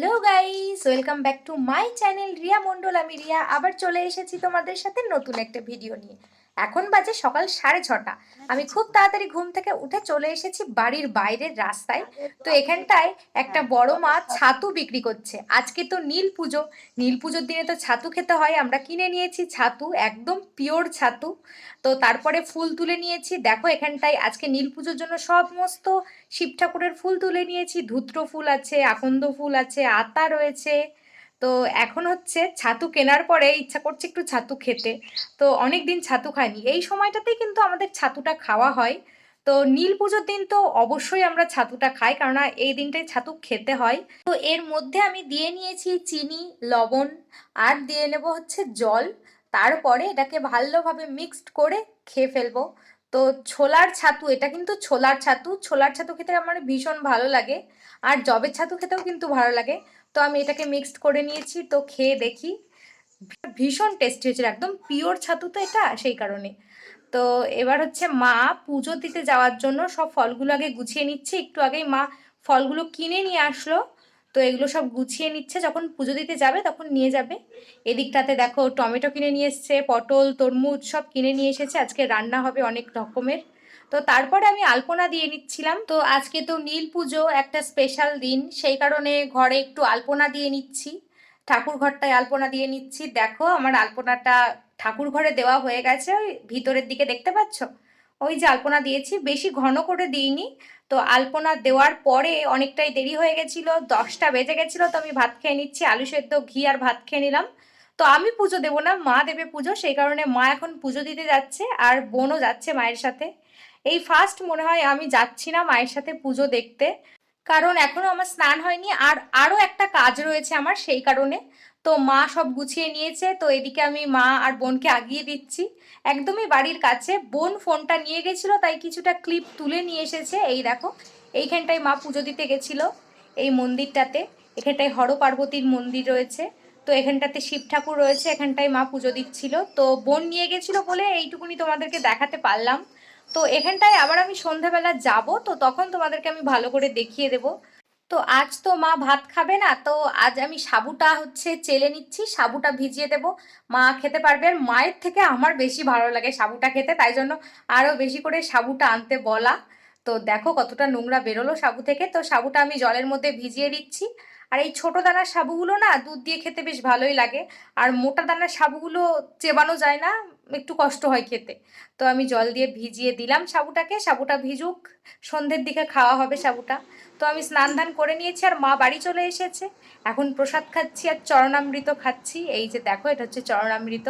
Hello guys, welcome back to my channel Riya Mondal আমি রিয়া, আবার চলে এসেছি তোমাদের সাথে নতুন একটা ভিডিও নিয়ে। এখন বাজে সকাল সাড়ে ছটা। আমি খুব তাড়াতাড়ি ঘুম থেকে উঠে চলে এসেছি বাড়ির বাইরের রাস্তায়। তো এখানটায় একটা বড় মা ছাতু বিক্রি করছে। আজকে তো নীল পুজো। নীল পুজোর দিনে তো ছাতু খেতে হয়। আমরা কিনে নিয়েছি ছাতু, একদম পিওর ছাতু। তো তারপরে ফুল তুলে নিয়েছি। দেখো এখানটায় আজকে নীল পুজোর জন্য সমস্ত শিব ঠাকুরের ফুল তুলে নিয়েছি। ধূত্র ফুল আছে, আকন্দ ফুল আছে, আতা রয়েছে। তো এখন হচ্ছে ছাতু কেনার পরে ইচ্ছা করছে একটু ছাতু খেতে। তো অনেক দিন ছাতু খাইনি। এই সময়টাতেই কিন্তু আমাদের ছাতুটা খাওয়া হয়। তো নীল পুজোর দিন তো অবশ্যই আমরা ছাতুটা খাই কারণ এই দিনটাই ছাতু খেতে হয়। তো এর মধ্যে আমি দিয়ে নিয়েছি চিনি, লবণ, আর দিয়ে নেব হচ্ছে জল। তারপরে এটাকে ভালোভাবে মিক্সড করে খেয়ে ফেলব। তো ছোলার ছাতু, এটা কিন্তু ছোলার ছাতু। ছোলার ছাতু খেতে আমার ভীষণ ভালো লাগে। আর জবের ছাতু খেতেও কিন্তু ভালো লাগে। তো আমি এটাকে মিক্সড করে নিয়েছি, তো খেয়ে দেখি। ভীষণ টেস্টি হয়েছিল, একদম পিওর ছাতু তো এটা, সেই কারণে। তো এবার হচ্ছে মা পুজো দিতে যাওয়ার জন্য সব ফলগুলো আগে গুছিয়ে নিচ্ছে, একটু আগেই মা ফলগুলো কিনে নিয়ে আসলো। তো এগুলো সব গুছিয়ে নিচ্ছে, যখন পুজো দিতে যাবে তখন নিয়ে যাবে। এদিকটাতে দেখো টমেটো কিনে নিয়ে এসছে, পটল, তরমুজ সব কিনে নিয়ে এসেছে, আজকে রান্না হবে অনেক রকমের। তো তারপরে আমি আলপনা দিয়ে নিচ্ছিলাম। তো আজকে তো নীল পুজো, একটা স্পেশাল দিন, সেই কারণে ঘরে একটু আলপনা দিয়ে নিচ্ছি। ঠাকুর ঘরটায় আলপনা দিয়ে নিচ্ছি। দেখো, আমার আলপনাটা ঠাকুর ঘরে দেওয়া হয়ে গেছে, ওই ভিতরের দিকে দেখতে পাচ্ছ? ওই যে আলপনা দিয়েছি, বেশি ঘন করে দিইনি। তো আলপনা দেওয়ার পরে অনেকটাই দেরি হয়ে গেছিল, দশটা বেজে গেছিল, তো আমি ভাত খেয়ে নিচ্ছি, আলু সেদ্ধ, ঘি আর ভাত খেয়ে নিলাম। তো আমি পুজো দেবো না, মা দেবে পুজো, সেই কারণে মা এখন পুজো দিতে যাচ্ছে, আর বোনও যাচ্ছে মায়ের সাথে। এই ফার্স্ট মনে হয় আমি যাচ্ছি না মায়ের সাথে পুজো দেখতে। কারণ এখনও আমার স্নান হয়নি আর আরও একটা কাজ রয়েছে আমার সেই কারণে। তো মা সব গুছিয়ে নিয়েছে, তো এদিকে আমি মা আর বোনকে আগিয়ে দিচ্ছি। একদমই বাড়ির কাছে। বোন ফোনটা নিয়ে গেছিল, তাই কিছুটা ক্লিপ তুলে নিয়ে এসেছে। এই দেখো, এইখানটায় মা পুজো দিতে গেছিল, এই মন্দিরটাতে। এখানটায় হর পার্বতীর মন্দির রয়েছে। তো এখানটাতে শিব ঠাকুর রয়েছে, এখানটায় মা পুজো দিচ্ছিল। তো বোন নিয়ে গেছিল বলে এইটুকুনি তোমাদেরকে দেখাতে পারলাম। তো এখানটায় আবার আমি সন্ধ্যাবেলা যাব, তো তখন তোমাদেরকে আমি ভালো করে দেখিয়ে দেব। তো আজ তো মা ভাত খাবে না, তো আজ আমি সাবুটা হচ্ছে চেলে নিচ্ছি, সাবুটা ভিজিয়ে দেব। মা খেতে পারবে, আর মায়ের থেকে আমার বেশি ভালো লাগে সাবুটা খেতে, তাই জন্য আরও বেশি করে সাবুটা আনতে বলা। তো দেখো কতটা নোংরা বেরোলো সাবু থেকে, তো সাবুটা আমি জলের মধ্যে ভিজিয়ে দিচ্ছি আর এই ছোটো দানার সাবুগুলো না দুধ দিয়ে খেতে বেশ ভালোই লাগে, আর মোটা দানার সাবুগুলো চেবানো যায় না একটু কষ্ট হয় খেতে। তো আমি জল দিয়ে ভিজিয়ে দিলাম সাবুটাকে। সাবুটা ভিজুক, সন্ধ্যের দিকে খাওয়া হবে সাবুটা। তো আমি স্নান ধান করে নিয়েছি আর মা বাড়ি চলে এসেছে। এখন প্রসাদ খাচ্ছি আর চরণামৃত খাচ্ছি। এই যে দেখো, এটা হচ্ছে চরণামৃত।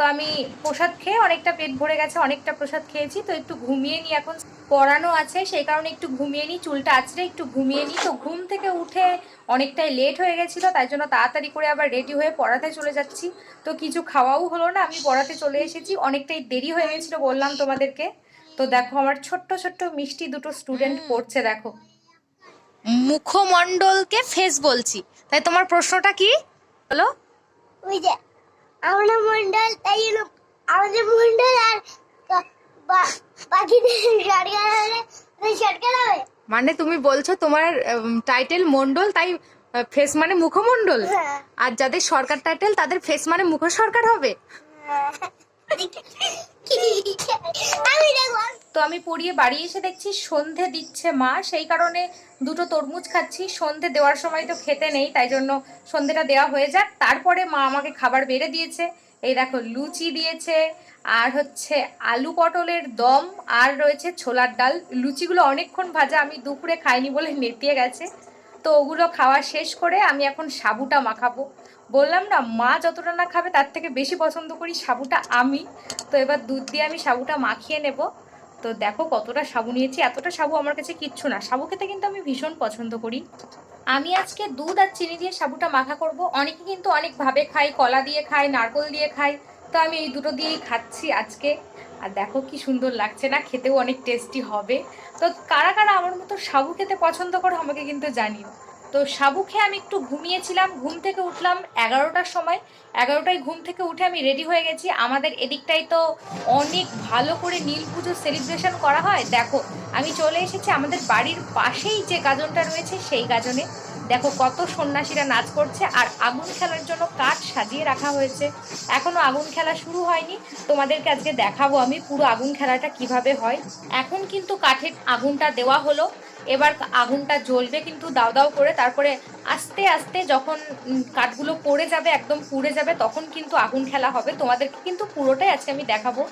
তো আমি প্রসাদ খেয়ে অনেকটা পেট ভরে গেছে অনেকটা প্রসাদ খেয়েছি। তো একটু ঘুমিয়ে নিই এখন পড়ানো আছে সেই কারণে একটু ঘুমিয়ে নিই চুলটা আছড়ে একটু ঘুমিয়ে নিই। তো ঘুম থেকে উঠে অনেকটাই লেট হয়ে গেছিল তাই জন্য তাড়াতাড়ি করে আবার রেডি হয়ে পড়াতে চলে যাচ্ছি। তো কিছু খাওয়াও হলো না আমি পড়াতে চলে এসেছি অনেকটাই দেরি হয়ে গেছিল বললাম তোমাদেরকে। তো দেখো আমার ছোট্ট ছোট্ট মিষ্টি দুটো স্টুডেন্ট পড়ছে দেখো। মুখমণ্ডলকে ফেস বলছি। তাই তোমার প্রশ্নটা কি? বলো। ওই যে আমরা মন্ডল তাই জন্য আমাদের মন্ডল আর বাকিদের সরকার হলে সরকার হবে। মানে তুমি বলছো তোমার টাইটেল মন্ডল তাই ফেস মানে মুখমণ্ডল হ্যাঁ। আর যাদের সরকার টাইটেল তাদের ফেস মানে মুখ সরকার হবে? দেখব তো আমি পড়িয়ে বাড়ি এসে দেখছি সন্ধে দিচ্ছে মা। সেই কারণে দুটো তরমুজ খাচ্ছি। সন্ধে দেওয়ার সময় তো খেতে নেই, তাই জন্য সন্ধেটা দেওয়া হয়ে যাক। তারপরে মা আমাকে খাবার বেড়ে দিয়েছে। এই দেখো, লুচি দিয়েছে, আর হচ্ছে আলু পটলের দম, আর রয়েছে ছোলার ডাল। লুচিগুলো অনেকক্ষণ ভাজা, আমি দুপুরে খাইনি বলে নেতিয়ে গেছে। তো ওগুলো খাওয়া শেষ করে আমি এখন সাবুটা মাখাবো। বললাম না, মা যতটা না খাবে তার থেকে বেশি পছন্দ করি সাবুটা আমি। তো এবার দুধ দিয়ে আমি সাবুটা মাখিয়ে নেব। তো দেখো কতটা সাবু নিয়েছি, এতটা সাবু আমার কাছে কিচ্ছু না। সাবু খেতে কিন্তু আমি ভীষণ পছন্দ করি। আমি আজকে দুধ আর চিনি দিয়ে সাবুটা মাখা করব। অনেকে কিন্তু অনেকভাবে খাই কলা দিয়ে খায়, নারকল দিয়ে খায়। তো আমি এই দুটো দিয়েই খাচ্ছি আজকে। আর দেখো কি সুন্দর লাগছে না, খেতেও অনেক টেস্টি হবে। তো কারা কারা আমার মতো সাবু খেতে পছন্দ করো আমাকে কিন্তু জানিও। তো সাবু খেয়ে আমি একটু ঘুমিয়েছিলাম, ঘুম থেকে উঠলাম এগারোটার সময়। এগারোটায় ঘুম থেকে উঠে আমি রেডি হয়ে গেছি। আমাদের এদিকটাই তো অনেক ভালো করে নীল পুজো সেলিব্রেশন করা হয়। দেখো, আমি চলে এসেছি আমাদের বাড়ির পাশেই যে গাজনটা রয়েছে সেই গাজনে। দেখো কত সন্ন্যাসীরা নাচ করছে আর আগুন খেলার জন্য কাঠ সাজিয়ে রাখা হয়েছে। এখনও আগুন খেলা শুরু হয়নি। তোমাদেরকে আজকে দেখাবো আমি পুরো আগুন খেলাটা কীভাবে হয়। এখন কিন্তু কাঠের আগুনটা দেওয়া হলো। এবার আগুনটা জ্বলবে কিন্তু দাও দাও করে। তারপরে আস্তে আস্তে যখন কাঠগুলো পড়ে যাবে, একদম পুড়ে যাবে, তখন কিন্তু আগুন খেলা হবে। তোমাদেরকে কিন্তু পুরোটাই আজকে আমি দেখাবো।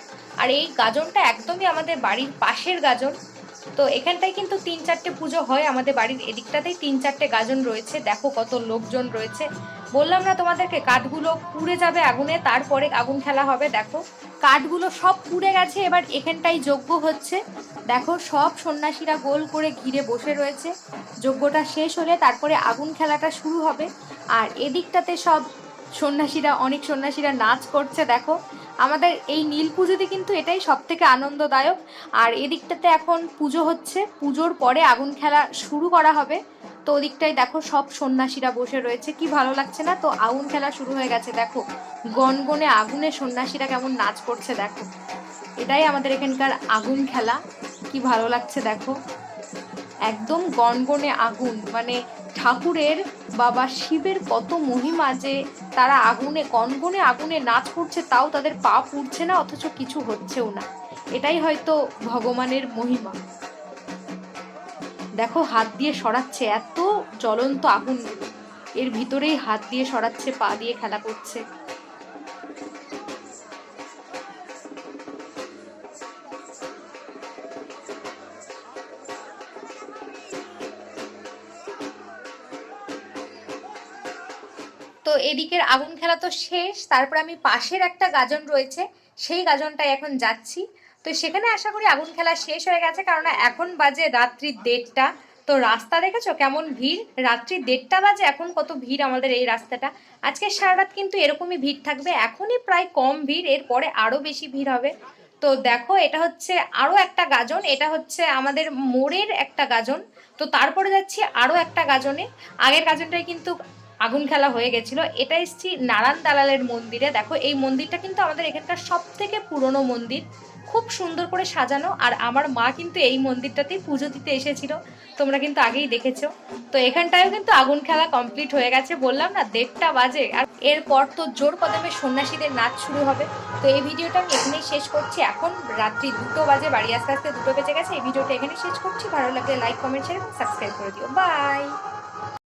আর এই গাজনটা একদমই আমাদের বাড়ির পাশের গাজন। তো এখানটায় কিন্তু তিন চারটে পুজো হয়। আমাদের বাড়ির এদিকটাতেই তিন চারটে গাজন রয়েছে। দেখো কত লোকজন রয়েছে। বললাম না তোমাদেরকে, কাঠগুলো পুড়ে যাবে আগুনে, তারপরে আগুন খেলা হবে, দেখো। কাঠগুলো সব পুড়ে গেছে, এবার এখানটাই যজ্ঞ হচ্ছে। দেখো সব সন্ন্যাসীরা গোল করে ঘিরে বসে রয়েছে। যজ্ঞটা শেষ হলে তারপরে আগুন খেলাটা শুরু হবে। আর এদিকটাতে সব সন্ন্যাসীরা, অনেক সন্ন্যাসীরা নাচ করছে, দেখো। আমাদের এই নীল পুজোতে কিন্তু এটাই সব থেকে আনন্দদায়ক। আর এদিকটাতে এখন পুজো হচ্ছে। পুজোর পরে আগুন খেলা শুরু করা হবে। তো ওদিকটাই দেখো সব সন্ন্যাসীরা বসে রয়েছে। কি ভালো লাগছে না? তো আগুন খেলা শুরু হয়ে গেছে। দেখো, গনগনে আগুনে সন্ন্যাসীরা কেমন নাচ করছে, দেখো। এটাই আমাদের এখানকার আগুন খেলা। কি ভালো লাগছে, দেখো। একদম গনগনে আগুন। মানে ঠাকুরের বাবা শিবের কত মহিমা যে তারা আগুনে কনগনে আগুনে নাচ করছে তাও তাদের পা পুড়ছে না, অথচ কিছু হচ্ছেও না। এটাই হয়তো ভগবানের মহিমা। দেখো হাত দিয়ে সরাচ্ছে, এত জ্বলন্ত আগুন। এর ভিতরেই হাত দিয়ে সরাচ্ছে, পা দিয়ে খেলা করছে। তো এদিকের আগুন খেলা তো শেষ, তারপর আমি পাশের একটা গাজন রয়েছে, সেই গাজনটায় এখন যাচ্ছি। তো সেখানে আশা করি আগুন খেলা শেষ হয়ে গেছে কারণ এখন বাজে রাত্রি দেড়টা। তো রাস্তা দেখেছ? কেমন ভিড়? রাত্রি দেড়টা বাজে, এখন কত ভিড় আমাদের এই রাস্তাটা। আজকে সারা রাত কিন্তু এরকমই ভিড় থাকবে, এখনই প্রায় কম ভিড়, এরপরে আরও বেশি ভিড় হবে। তো দেখো, এটা হচ্ছে আরও একটা গাজন, এটা হচ্ছে আমাদের মোড়ের একটা গাজন। তো তারপরে যাচ্ছি আরও একটা গাজনে। আগের গাজনটাই কিন্তু আগুন খেলা হয়ে গেছিল। এটা এসছি নারায়ণ দালালের মন্দিরে। দেখো, এই মন্দিরটা কিন্তু আমাদের এখানকার সব থেকে পুরনো মন্দির। খুব সুন্দর করে সাজানো। আর আমার মা কিন্তু এই মন্দিরটাতেই পুজো দিতে এসেছিল। তোমরা কিন্তু আগেই দেখেছ। তো এখানটায়ও কিন্তু আগুন খেলা কমপ্লিট হয়ে গেছে। বললাম না, দেড়টা বাজে। আর এরপর তো জোর কদমে সন্ন্যাসীদের নাচ শুরু হবে। তো এই ভিডিওটা আমি এখানেই শেষ করছি। এখন রাত্রি দুটো বাজে, বাড়ি আসতে আসতে দুটো বেজে গেছে। এই ভিডিওটা এখানেই শেষ করছি। ভালো লাগলে লাইক কমেন্ট শেয়ার এবং সাবস্ক্রাইব করে দিও। বাই